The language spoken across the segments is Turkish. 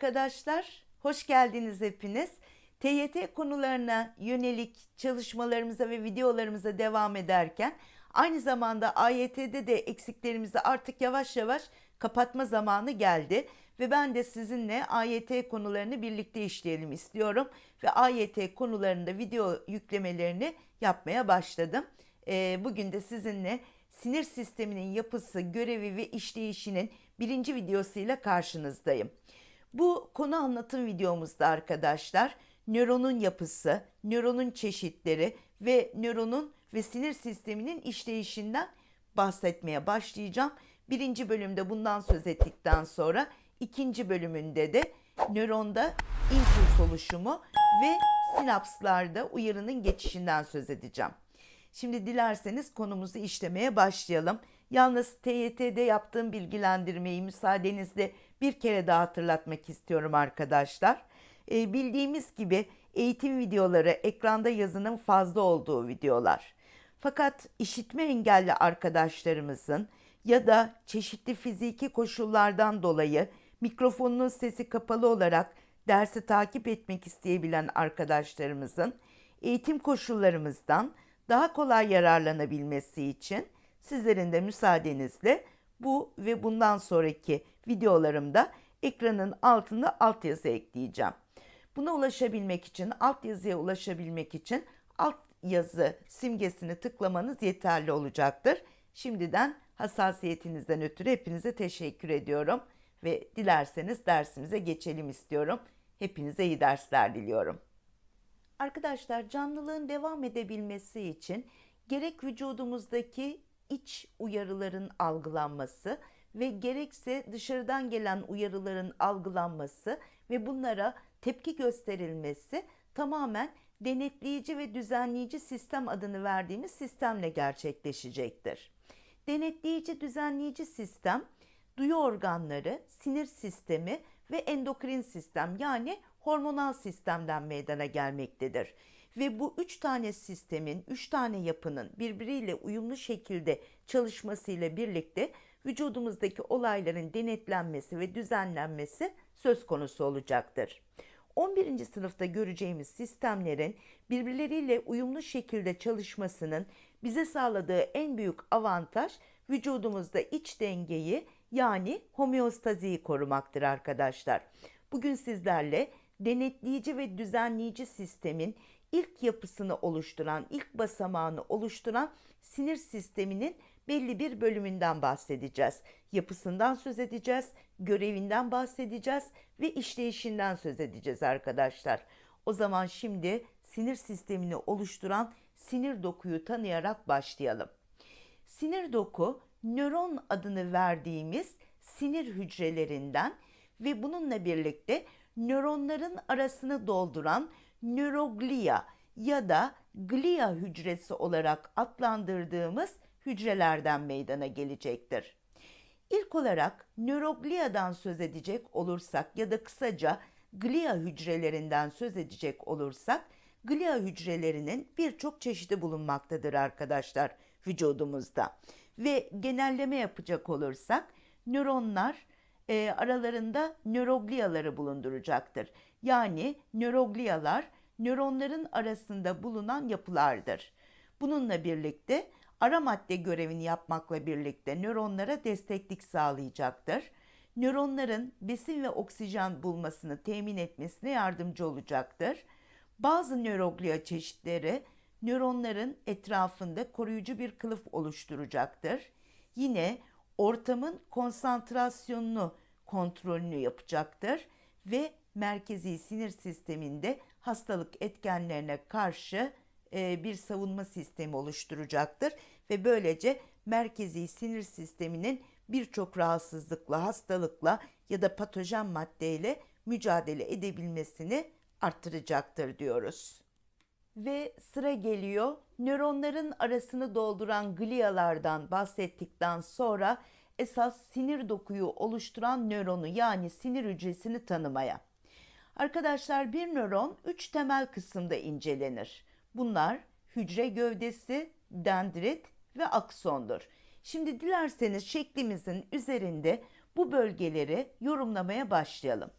arkadaşlar. Hoş geldiniz hepiniz. TYT konularına yönelik çalışmalarımıza ve videolarımıza devam ederken aynı zamanda AYT'de de eksiklerimizi artık yavaş yavaş kapatma zamanı geldi ve ben de sizinle AYT konularını birlikte işleyelim istiyorum ve AYT konularında video yüklemelerini yapmaya başladım. Ee, bugün de sizinle sinir sisteminin yapısı, görevi ve işleyişinin birinci videosuyla karşınızdayım. Bu konu anlatım videomuzda arkadaşlar nöronun yapısı, nöronun çeşitleri ve nöronun ve sinir sisteminin işleyişinden bahsetmeye başlayacağım. Birinci bölümde bundan söz ettikten sonra ikinci bölümünde de nöronda impuls oluşumu ve sinapslarda uyarının geçişinden söz edeceğim. Şimdi dilerseniz konumuzu işlemeye başlayalım. Yalnız TYT'de yaptığım bilgilendirmeyi müsaadenizle bir kere daha hatırlatmak istiyorum arkadaşlar. Ee, bildiğimiz gibi eğitim videoları ekranda yazının fazla olduğu videolar. Fakat işitme engelli arkadaşlarımızın ya da çeşitli fiziki koşullardan dolayı mikrofonunun sesi kapalı olarak dersi takip etmek isteyebilen arkadaşlarımızın eğitim koşullarımızdan daha kolay yararlanabilmesi için sizlerin de müsaadenizle bu ve bundan sonraki videolarımda ekranın altında altyazı ekleyeceğim. Buna ulaşabilmek için, altyazıya ulaşabilmek için altyazı simgesini tıklamanız yeterli olacaktır. Şimdiden hassasiyetinizden ötürü hepinize teşekkür ediyorum ve dilerseniz dersimize geçelim istiyorum. Hepinize iyi dersler diliyorum. Arkadaşlar canlılığın devam edebilmesi için gerek vücudumuzdaki iç uyarıların algılanması ve gerekse dışarıdan gelen uyarıların algılanması ve bunlara tepki gösterilmesi tamamen denetleyici ve düzenleyici sistem adını verdiğimiz sistemle gerçekleşecektir. Denetleyici düzenleyici sistem duyu organları, sinir sistemi ve endokrin sistem yani hormonal sistemden meydana gelmektedir. Ve bu üç tane sistemin, üç tane yapının birbiriyle uyumlu şekilde çalışmasıyla birlikte vücudumuzdaki olayların denetlenmesi ve düzenlenmesi söz konusu olacaktır. 11. sınıfta göreceğimiz sistemlerin birbirleriyle uyumlu şekilde çalışmasının bize sağladığı en büyük avantaj vücudumuzda iç dengeyi yani homeostaziyi korumaktır arkadaşlar. Bugün sizlerle denetleyici ve düzenleyici sistemin ilk yapısını oluşturan, ilk basamağını oluşturan sinir sisteminin belli bir bölümünden bahsedeceğiz. Yapısından söz edeceğiz, görevinden bahsedeceğiz ve işleyişinden söz edeceğiz arkadaşlar. O zaman şimdi sinir sistemini oluşturan sinir dokuyu tanıyarak başlayalım. Sinir doku nöron adını verdiğimiz sinir hücrelerinden ve bununla birlikte nöronların arasını dolduran nöroglia ya da glia hücresi olarak adlandırdığımız hücrelerden meydana gelecektir. İlk olarak nöroglia'dan söz edecek olursak ya da kısaca glia hücrelerinden söz edecek olursak glia hücrelerinin birçok çeşidi bulunmaktadır arkadaşlar vücudumuzda. Ve genelleme yapacak olursak nöronlar e, aralarında nörogliaları bulunduracaktır. Yani nöroglialar nöronların arasında bulunan yapılardır. Bununla birlikte ara madde görevini yapmakla birlikte nöronlara desteklik sağlayacaktır. Nöronların besin ve oksijen bulmasını temin etmesine yardımcı olacaktır. Bazı nöroglia çeşitleri nöronların etrafında koruyucu bir kılıf oluşturacaktır. Yine ortamın konsantrasyonunu kontrolünü yapacaktır ve merkezi sinir sisteminde hastalık etkenlerine karşı e, bir savunma sistemi oluşturacaktır ve böylece merkezi sinir sisteminin birçok rahatsızlıkla, hastalıkla ya da patojen maddeyle mücadele edebilmesini arttıracaktır diyoruz. Ve sıra geliyor nöronların arasını dolduran glialardan bahsettikten sonra esas sinir dokuyu oluşturan nöronu yani sinir hücresini tanımaya. Arkadaşlar bir nöron üç temel kısımda incelenir. Bunlar hücre gövdesi, dendrit ve aksondur. Şimdi dilerseniz şeklimizin üzerinde bu bölgeleri yorumlamaya başlayalım.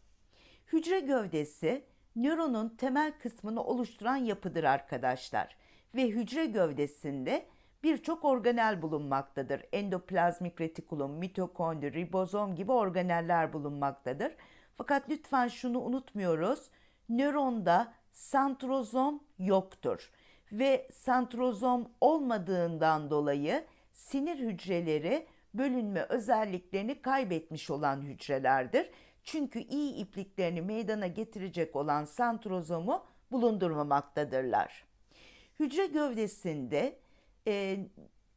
Hücre gövdesi nöronun temel kısmını oluşturan yapıdır arkadaşlar. Ve hücre gövdesinde birçok organel bulunmaktadır. Endoplazmik retikulum, mitokondri, ribozom gibi organeller bulunmaktadır. Fakat lütfen şunu unutmuyoruz. Nöronda santrozom yoktur ve santrozom olmadığından dolayı sinir hücreleri bölünme özelliklerini kaybetmiş olan hücrelerdir. Çünkü iyi ipliklerini meydana getirecek olan santrozomu bulundurmamaktadırlar. Hücre gövdesinde e,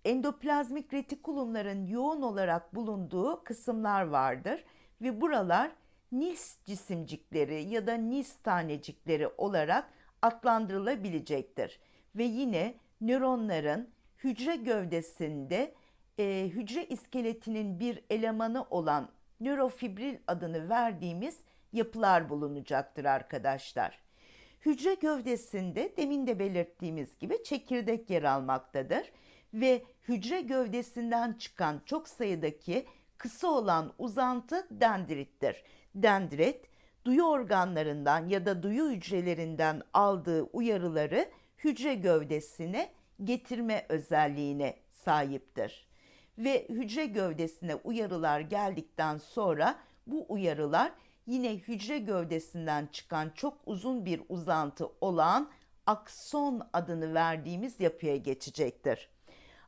endoplazmik retikulumların yoğun olarak bulunduğu kısımlar vardır ve buralar Nis cisimcikleri ya da Nis tanecikleri olarak adlandırılabilecektir. Ve yine nöronların hücre gövdesinde e, hücre iskeletinin bir elemanı olan nörofibril adını verdiğimiz yapılar bulunacaktır arkadaşlar. Hücre gövdesinde demin de belirttiğimiz gibi çekirdek yer almaktadır ve hücre gövdesinden çıkan çok sayıdaki kısa olan uzantı dendrittir. Dendrit, duyu organlarından ya da duyu hücrelerinden aldığı uyarıları hücre gövdesine getirme özelliğine sahiptir. Ve hücre gövdesine uyarılar geldikten sonra bu uyarılar yine hücre gövdesinden çıkan çok uzun bir uzantı olan akson adını verdiğimiz yapıya geçecektir.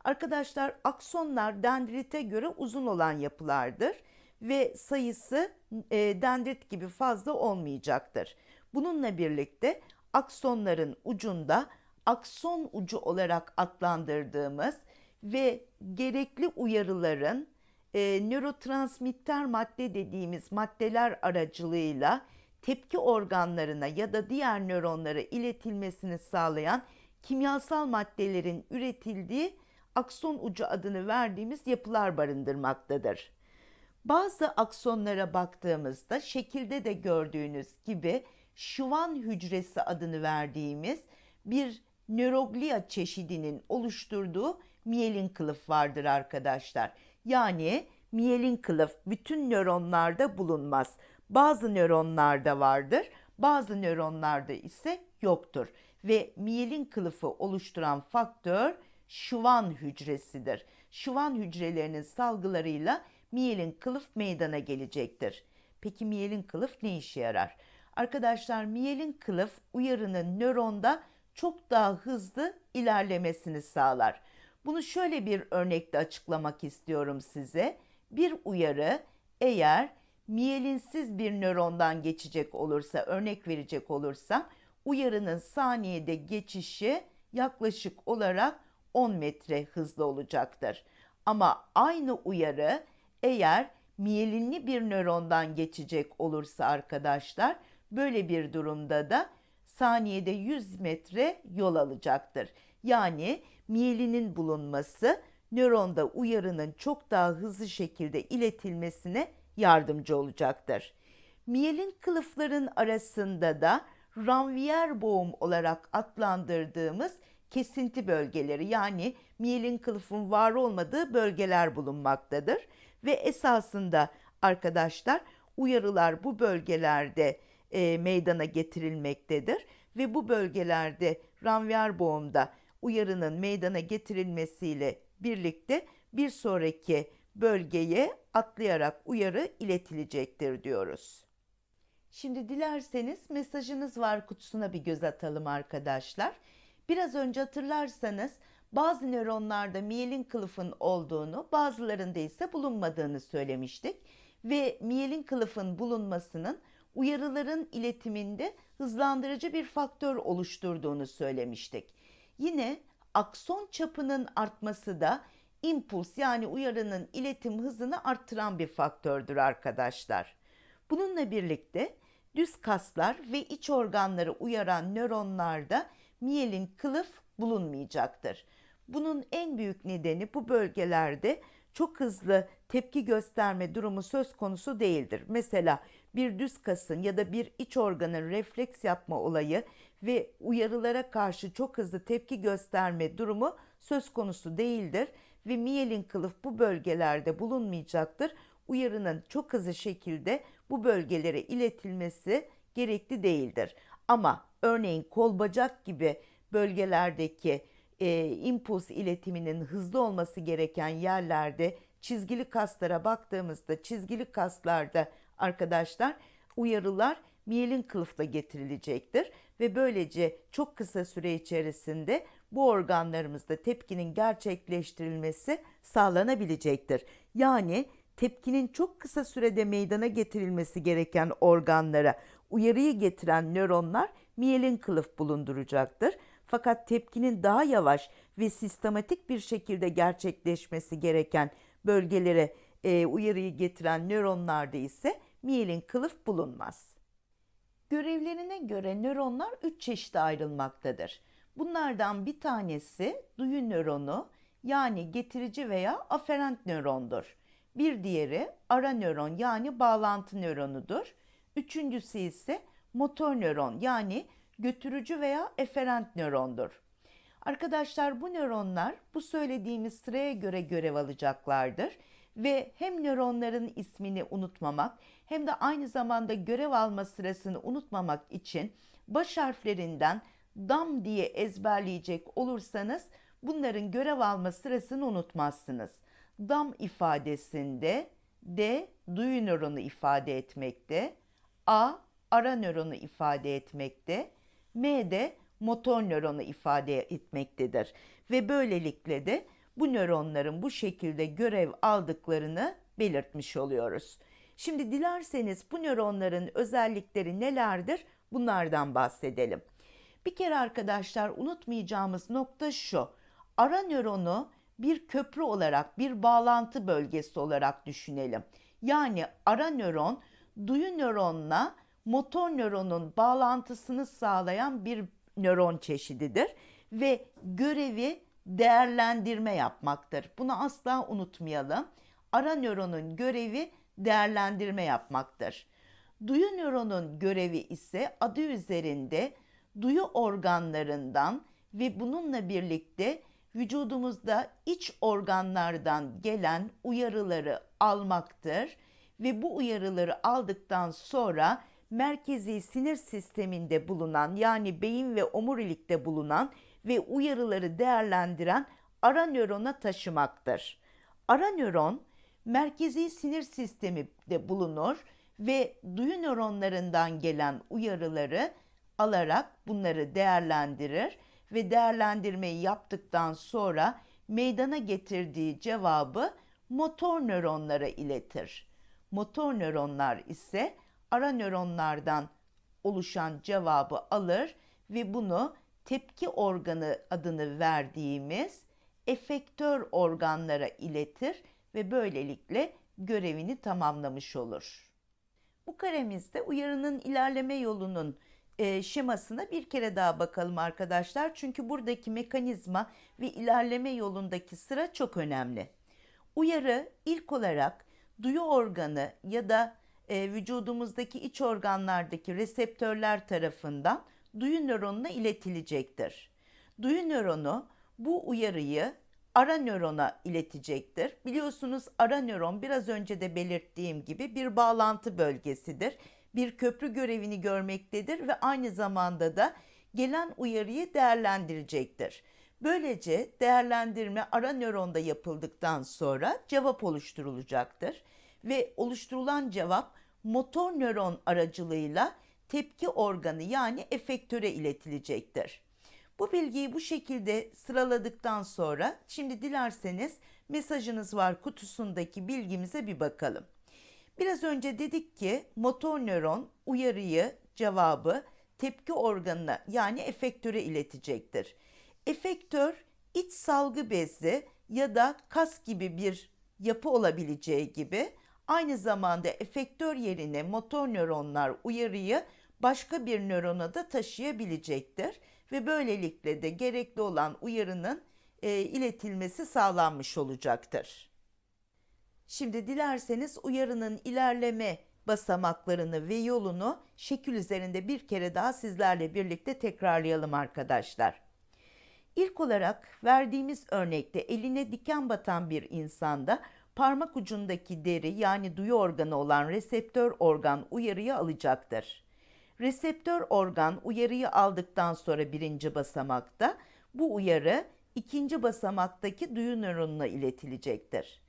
Arkadaşlar aksonlar dendrite göre uzun olan yapılardır ve sayısı e, dendrit gibi fazla olmayacaktır. Bununla birlikte aksonların ucunda akson ucu olarak adlandırdığımız ve gerekli uyarıların e, nörotransmitter madde dediğimiz maddeler aracılığıyla tepki organlarına ya da diğer nöronlara iletilmesini sağlayan kimyasal maddelerin üretildiği akson ucu adını verdiğimiz yapılar barındırmaktadır. Bazı aksonlara baktığımızda şekilde de gördüğünüz gibi şuvan hücresi adını verdiğimiz bir nöroglia çeşidinin oluşturduğu miyelin kılıf vardır arkadaşlar. Yani miyelin kılıf bütün nöronlarda bulunmaz. Bazı nöronlarda vardır, bazı nöronlarda ise yoktur. Ve miyelin kılıfı oluşturan faktör şuvan hücresidir. Şuvan hücrelerinin salgılarıyla miyelin kılıf meydana gelecektir. Peki miyelin kılıf ne işe yarar? Arkadaşlar miyelin kılıf uyarının nöronda çok daha hızlı ilerlemesini sağlar. Bunu şöyle bir örnekte açıklamak istiyorum size. Bir uyarı eğer miyelinsiz bir nörondan geçecek olursa, örnek verecek olursam uyarının saniyede geçişi yaklaşık olarak 10 metre hızlı olacaktır. Ama aynı uyarı eğer miyelinli bir nörondan geçecek olursa arkadaşlar böyle bir durumda da saniyede 100 metre yol alacaktır. Yani miyelinin bulunması nöronda uyarının çok daha hızlı şekilde iletilmesine yardımcı olacaktır. Miyelin kılıfların arasında da ranvier boğum olarak adlandırdığımız kesinti bölgeleri yani miyelin kılıfın var olmadığı bölgeler bulunmaktadır ve esasında arkadaşlar uyarılar bu bölgelerde e, meydana getirilmektedir ve bu bölgelerde ranvier boğumda uyarının meydana getirilmesiyle birlikte bir sonraki bölgeye atlayarak uyarı iletilecektir diyoruz. Şimdi dilerseniz mesajınız var kutusuna bir göz atalım arkadaşlar. Biraz önce hatırlarsanız bazı nöronlarda miyelin kılıfın olduğunu, bazılarında ise bulunmadığını söylemiştik ve miyelin kılıfın bulunmasının uyarıların iletiminde hızlandırıcı bir faktör oluşturduğunu söylemiştik. Yine akson çapının artması da impuls yani uyarının iletim hızını arttıran bir faktördür arkadaşlar. Bununla birlikte düz kaslar ve iç organları uyaran nöronlarda miyelin kılıf bulunmayacaktır. Bunun en büyük nedeni bu bölgelerde çok hızlı tepki gösterme durumu söz konusu değildir. Mesela bir düz kasın ya da bir iç organın refleks yapma olayı ve uyarılara karşı çok hızlı tepki gösterme durumu söz konusu değildir ve miyelin kılıf bu bölgelerde bulunmayacaktır. Uyarının çok hızlı şekilde bu bölgelere iletilmesi gerekli değildir. Ama örneğin kol bacak gibi bölgelerdeki e, impuls iletiminin hızlı olması gereken yerlerde çizgili kaslara baktığımızda çizgili kaslarda arkadaşlar uyarılar miyelin kılıfta getirilecektir ve böylece çok kısa süre içerisinde bu organlarımızda tepkinin gerçekleştirilmesi sağlanabilecektir. Yani tepkinin çok kısa sürede meydana getirilmesi gereken organlara uyarıyı getiren nöronlar miyelin kılıf bulunduracaktır. Fakat tepkinin daha yavaş ve sistematik bir şekilde gerçekleşmesi gereken bölgelere e, uyarıyı getiren nöronlarda ise miyelin kılıf bulunmaz. Görevlerine göre nöronlar üç çeşite ayrılmaktadır. Bunlardan bir tanesi duyu nöronu yani getirici veya aferent nörondur. Bir diğeri ara nöron yani bağlantı nöronudur. Üçüncüsü ise motor nöron yani götürücü veya eferent nörondur. Arkadaşlar bu nöronlar bu söylediğimiz sıraya göre görev alacaklardır ve hem nöronların ismini unutmamak hem de aynı zamanda görev alma sırasını unutmamak için baş harflerinden dam diye ezberleyecek olursanız bunların görev alma sırasını unutmazsınız. Dam ifadesinde D duyu nöronu ifade etmekte, A ara nöronu ifade etmekte, M de motor nöronu ifade etmektedir. Ve böylelikle de bu nöronların bu şekilde görev aldıklarını belirtmiş oluyoruz. Şimdi dilerseniz bu nöronların özellikleri nelerdir? Bunlardan bahsedelim. Bir kere arkadaşlar unutmayacağımız nokta şu. Ara nöronu bir köprü olarak, bir bağlantı bölgesi olarak düşünelim. Yani ara nöron duyu nöronla motor nöronun bağlantısını sağlayan bir nöron çeşididir ve görevi değerlendirme yapmaktır. Bunu asla unutmayalım. Ara nöronun görevi değerlendirme yapmaktır. Duyu nöronun görevi ise adı üzerinde duyu organlarından ve bununla birlikte vücudumuzda iç organlardan gelen uyarıları almaktır ve bu uyarıları aldıktan sonra merkezi sinir sisteminde bulunan yani beyin ve omurilikte bulunan ve uyarıları değerlendiren ara nörona taşımaktır. Ara nöron merkezi sinir sisteminde bulunur ve duyu nöronlarından gelen uyarıları alarak bunları değerlendirir ve değerlendirmeyi yaptıktan sonra meydana getirdiği cevabı motor nöronlara iletir. Motor nöronlar ise ara nöronlardan oluşan cevabı alır ve bunu tepki organı adını verdiğimiz efektör organlara iletir ve böylelikle görevini tamamlamış olur. Bu karemizde uyarının ilerleme yolunun e, şemasına bir kere daha bakalım arkadaşlar. Çünkü buradaki mekanizma ve ilerleme yolundaki sıra çok önemli. Uyarı ilk olarak duyu organı ya da e, vücudumuzdaki iç organlardaki reseptörler tarafından duyu nöronuna iletilecektir. Duyu nöronu bu uyarıyı ara nörona iletecektir. Biliyorsunuz ara nöron biraz önce de belirttiğim gibi bir bağlantı bölgesidir. Bir köprü görevini görmektedir ve aynı zamanda da gelen uyarıyı değerlendirecektir. Böylece değerlendirme ara nöronda yapıldıktan sonra cevap oluşturulacaktır ve oluşturulan cevap motor nöron aracılığıyla tepki organı yani efektöre iletilecektir. Bu bilgiyi bu şekilde sıraladıktan sonra şimdi dilerseniz mesajınız var kutusundaki bilgimize bir bakalım. Biraz önce dedik ki motor nöron uyarıyı, cevabı tepki organına yani efektöre iletecektir. Efektör iç salgı bezi ya da kas gibi bir yapı olabileceği gibi aynı zamanda efektör yerine motor nöronlar uyarıyı başka bir nörona da taşıyabilecektir ve böylelikle de gerekli olan uyarının e, iletilmesi sağlanmış olacaktır. Şimdi dilerseniz uyarının ilerleme basamaklarını ve yolunu şekil üzerinde bir kere daha sizlerle birlikte tekrarlayalım arkadaşlar. İlk olarak verdiğimiz örnekte eline diken batan bir insanda parmak ucundaki deri yani duyu organı olan reseptör organ uyarıyı alacaktır. Reseptör organ uyarıyı aldıktan sonra birinci basamakta bu uyarı ikinci basamaktaki duyu nöronuna iletilecektir.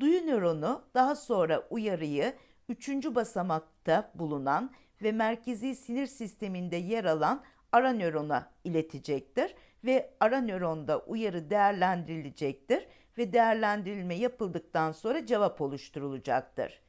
Duyu nöronu daha sonra uyarıyı üçüncü basamakta bulunan ve merkezi sinir sisteminde yer alan ara nörona iletecektir ve ara nöronda uyarı değerlendirilecektir ve değerlendirilme yapıldıktan sonra cevap oluşturulacaktır.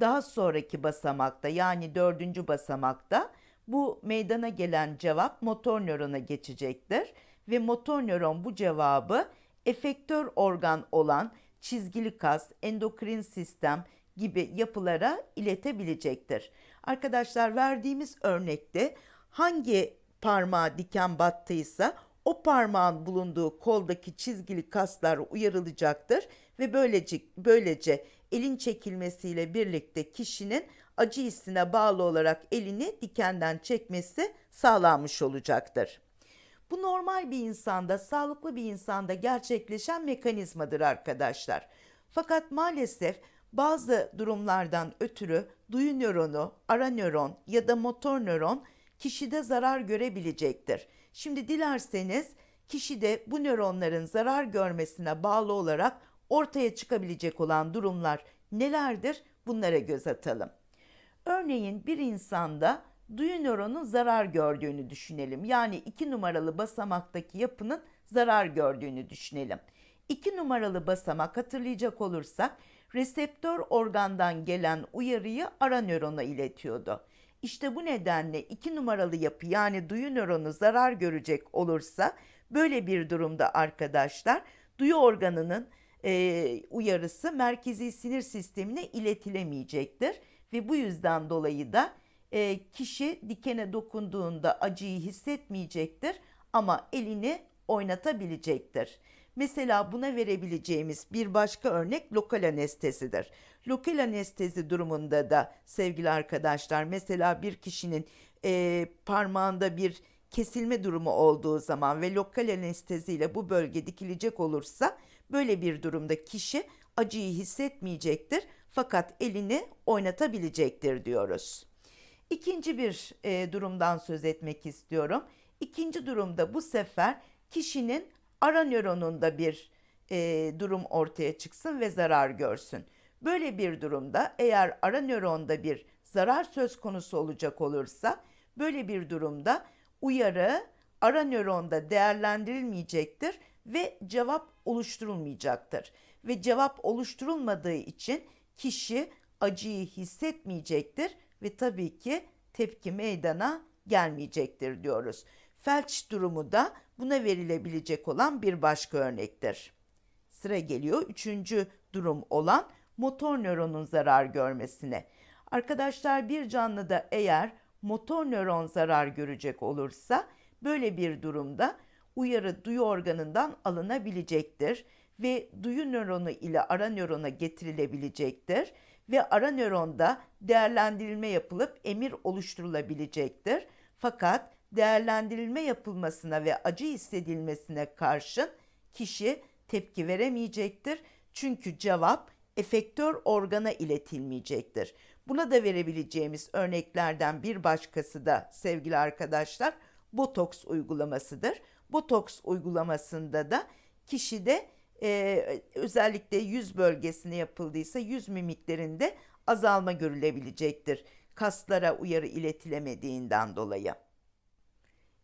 Daha sonraki basamakta yani dördüncü basamakta bu meydana gelen cevap motor nörona geçecektir ve motor nöron bu cevabı efektör organ olan çizgili kas, endokrin sistem gibi yapılara iletebilecektir. Arkadaşlar verdiğimiz örnekte hangi parmağa diken battıysa o parmağın bulunduğu koldaki çizgili kaslar uyarılacaktır ve böylece böylece elin çekilmesiyle birlikte kişinin acı hissine bağlı olarak elini dikenden çekmesi sağlanmış olacaktır. Bu normal bir insanda, sağlıklı bir insanda gerçekleşen mekanizmadır arkadaşlar. Fakat maalesef bazı durumlardan ötürü duyu nöronu, ara nöron ya da motor nöron kişide zarar görebilecektir. Şimdi dilerseniz kişide bu nöronların zarar görmesine bağlı olarak ortaya çıkabilecek olan durumlar nelerdir? Bunlara göz atalım. Örneğin bir insanda duyu nöronu zarar gördüğünü düşünelim. Yani iki numaralı basamaktaki yapının zarar gördüğünü düşünelim. İki numaralı basamak hatırlayacak olursak reseptör organdan gelen uyarıyı ara nörona iletiyordu. İşte bu nedenle iki numaralı yapı yani duyu nöronu zarar görecek olursa böyle bir durumda arkadaşlar duyu organının e, uyarısı merkezi sinir sistemine iletilemeyecektir ve bu yüzden dolayı da e, kişi dikene dokunduğunda acıyı hissetmeyecektir ama elini oynatabilecektir. Mesela buna verebileceğimiz bir başka örnek lokal anestezidir. Lokal anestezi durumunda da sevgili arkadaşlar mesela bir kişinin e, parmağında bir kesilme durumu olduğu zaman ve lokal anesteziyle bu bölge dikilecek olursa böyle bir durumda kişi acıyı hissetmeyecektir fakat elini oynatabilecektir diyoruz. İkinci bir e, durumdan söz etmek istiyorum. İkinci durumda bu sefer kişinin ara nöronunda bir e, durum ortaya çıksın ve zarar görsün. Böyle bir durumda eğer ara nöronda bir zarar söz konusu olacak olursa böyle bir durumda uyarı ara nöronda değerlendirilmeyecektir ve cevap oluşturulmayacaktır. Ve cevap oluşturulmadığı için kişi acıyı hissetmeyecektir ve tabii ki tepki meydana gelmeyecektir diyoruz. Felç durumu da buna verilebilecek olan bir başka örnektir. Sıra geliyor üçüncü durum olan motor nöronun zarar görmesine. Arkadaşlar bir canlıda eğer motor nöron zarar görecek olursa böyle bir durumda uyarı duyu organından alınabilecektir ve duyu nöronu ile ara nörona getirilebilecektir ve ara nöronda değerlendirilme yapılıp emir oluşturulabilecektir. Fakat değerlendirilme yapılmasına ve acı hissedilmesine karşın kişi tepki veremeyecektir. Çünkü cevap efektör organa iletilmeyecektir. Buna da verebileceğimiz örneklerden bir başkası da sevgili arkadaşlar botoks uygulamasıdır. Botoks uygulamasında da kişide e, özellikle yüz bölgesine yapıldıysa yüz mimiklerinde azalma görülebilecektir. Kaslara uyarı iletilemediğinden dolayı.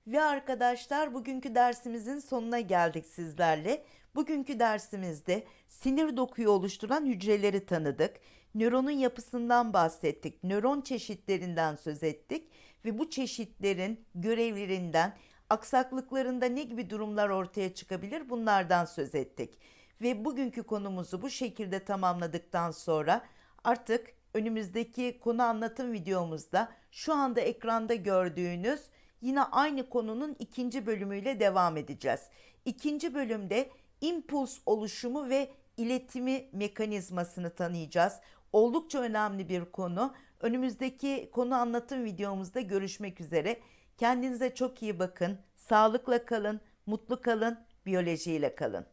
Ve arkadaşlar bugünkü dersimizin sonuna geldik sizlerle. Bugünkü dersimizde sinir dokuyu oluşturan hücreleri tanıdık. Nöronun yapısından bahsettik. Nöron çeşitlerinden söz ettik ve bu çeşitlerin görevlerinden, aksaklıklarında ne gibi durumlar ortaya çıkabilir bunlardan söz ettik. Ve bugünkü konumuzu bu şekilde tamamladıktan sonra artık önümüzdeki konu anlatım videomuzda şu anda ekranda gördüğünüz yine aynı konunun ikinci bölümüyle devam edeceğiz. İkinci bölümde impuls oluşumu ve iletimi mekanizmasını tanıyacağız. Oldukça önemli bir konu. Önümüzdeki konu anlatım videomuzda görüşmek üzere. Kendinize çok iyi bakın. Sağlıkla kalın, mutlu kalın, biyolojiyle kalın.